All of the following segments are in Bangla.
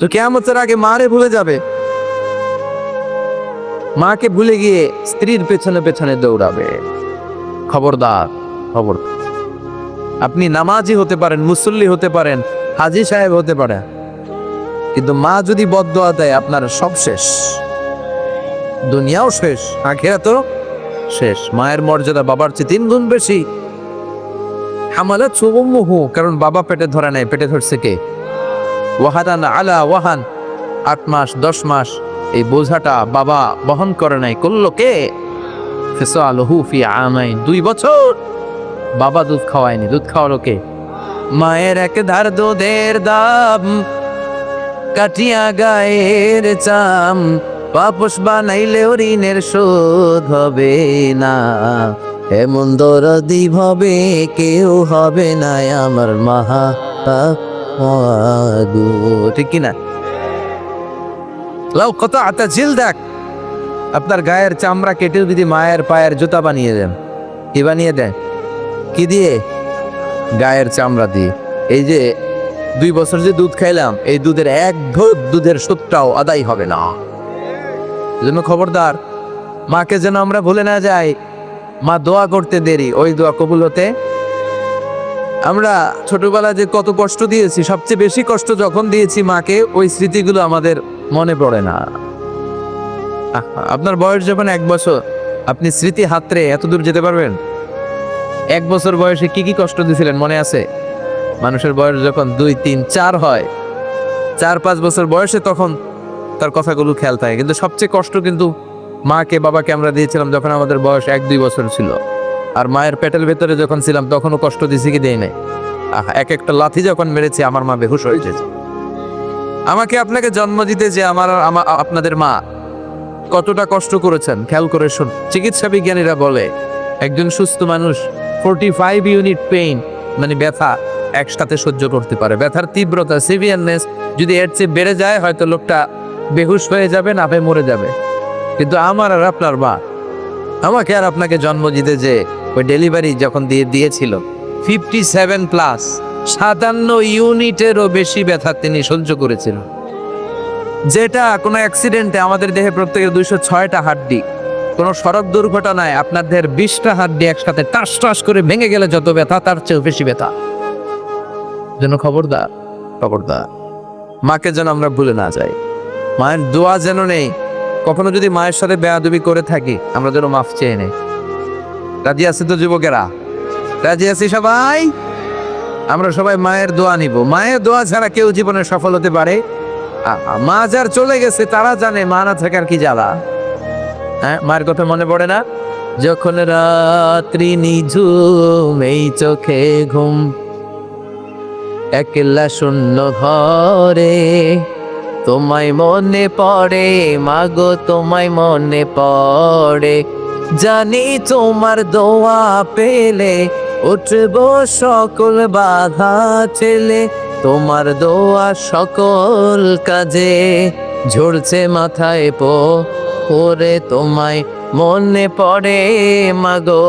তো কেয়ামতের আগে মারে ভুলে যাবে। মাকে ভুলে গিয়ে স্ত্রীর পেছনে পেছনে দৌড়াবে। খবরদার, খবর। আপনি নামাজি হতে পারেন, মুসল্লি হতে পারেন, হাজি সাহেব হতে পারেন। কিন্তু মা যদি বদয়া দেয়, আপনার সব শেষ। দুনিয়াও শেষ আখেরা তো শেষ। মায়ের মর্যাদা বাবার চেয়ে তিন গুণ বেশি। হামালা চুবুমুহু কারণ বাবা পেটে ধরে নেয় পেটে ধরছে কে? ওয়াহাদান আলা ওয়াহান। আট মাস, দশ মাস এই বোঝাটা বাবা বহন করে নাই, করল কে? ফিসালহু ফি আমাইন, দুই বছর বাবা দুধ খাওয়ায়নি, দুধ খাওয়ালো কে? মায়ের এক ধার দুধের দাম, কাটিয়া গায়ের চাম পাপস বানাইলেও ঋণের শোধ হবে না। এমন দরদি হবে কেউ হবে না আমার মাহা মাগো ঠিক কিনা? লাউ, কত আতা ঝিল দেখ। আপনার গায়ের চামড়া কেটে যদি মায়ের পায়ের জুতা বানিয়ে দেন, কি বানিয়ে দেন কি দিয়ে? গায়ের চামড়া দিয়ে। এই যে দুই বছর যে দুধ খাইলাম, এই দুধের এক ঢোক দুধের সুদটাও আদায় হবে না। জন্য খবরদার, মাকে যেন আমরা ভুলে না যাই, মা দোয়া করতে দেরি, ওই দোয়া কবুল হতে আমরা ছোটবেলায় যে কত কষ্ট দিয়েছি, সবচেয়ে বেশি কষ্ট যখন দিয়েছি মাকে, ওই স্মৃতিগুলো আমাদের মনে পড়ে না। আপনার বয়স যখন এক বছর, আপনি স্মৃতি হাতরে এত দূর যেতে পারবেন? এক বছর বয়সে কি কি কষ্ট দিয়েছিলেন, মনে আছে? মানুষের বয়স যখন দুই, তিন, চার হয়, চার, পাঁচ বছর বয়সে তখন তার কথাগুলো খেয়াল থাকে। কিন্তু সবচেয়ে কষ্ট কিন্তু মাকে, বাবাকে আমরা দিয়েছিলাম যখন আমাদের বয়স এক, দুই বছর ছিল। আর মায়ের পেটের ভেতরে যখন ছিলাম, তখনও কষ্ট দিছি কি দেই নাই। এক একটা লাথি যখন মেরেছি, আমার মা বেহুশ হয়ে যেত আমাকে আপনাকে জন্ম দিতে যে আমার আমা- আপনাদের মা কতটা কষ্ট করেছেন, খেয়াল করে শুন চিকিৎসা বিজ্ঞানীরা বলে, একজন সুস্থ মানুষ ফোরটি ফাইভ ইউনিট পেইন মানে ব্যথা, একসাথে সহ্য করতে পারে। ব্যথার তীব্রতা সিভিয়ারনেস যদি এর চেয়ে বেড়ে যায়, হয়তো লোকটা বেহুশ হয়ে যাবে না মরে যাবে। কিন্তু আমার আর আপনার মা, আমাকে আর আপনাকে জন্ম দিতে যে ওই ডেলিভারি যখন দিয়ে দিয়েছিল ফিফটি সেভেন প্লাস সাতান্ন ইউনিটেরও বেশি ব্যথা তিনি সহ্য করেছিলেন। যেটা কোনো অ্যাক্সিডেন্টে আমাদের দেহে প্রত্যেকের দুইশো ছয়টা হাড্ডি, কোনো সড়ক দুর্ঘটনায় আপনার দেহের বিশটা হাড্ডি একসাথে টাস টাস করে ভেঙে গেলে যত ব্যথা, তার চেয়েও বেশি ব্যথা। যেন খবরদার খবরদার, মাকে যেন আমরা ভুলে না যাই। মায়ের দোয়া যেন নেই, কখনো যদি মায়ের সাথে বেয়াদবি করে থাকি, আমরা যেন মাফ চেয়ে নেই। রাজি আছে তো যুবকেরা? রাজি আছি সবাই? আমরা সবাই মায়ের দোয়া নিব। মায়ের দোয়া ছাড়া কেউ জীবনে সফল হতে পারে? মা যার চলে গেছে, তারা জানে মা না থাকার কি জ্বালা। হ্যাঁ মায়ের কথা মনে পড়ে না? যখন রাত্রি নিঝুম, এই চোখে ঘুম, একলা শূন্য ঘরে, তোমায় মনে পড়ে মাগো তোমায় মনে পড়ে। জানি তোমার দোয়া পেলে, উঠব সকল বাধা ছেলে তোমার দোয়া সকল কাজে ঝরছে মাথায় পো, ওরে তোমায় মনে পড়ে মাগো,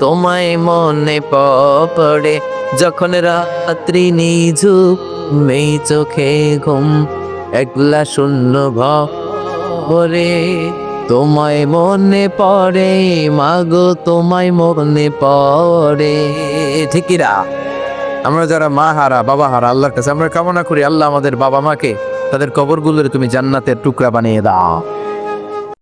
তোমায় মনে পড়ে। যখন রাত্রি নিঝু মেই চোখে ঘুম, একলা শূন্য ভরে তোমায় মনে পড়ে, মাগো তোমায় মনে পড়ে। ঠিকিরা আমরা যারা মা হারা, বাবা হারা, আল্লাহর কাছে আমরা কামনা করি, আল্লাহ আমাদের বাবা মাকে তাদের কবরগুলোর তুমি জান্নাতের টুকরা বানিয়ে দাও।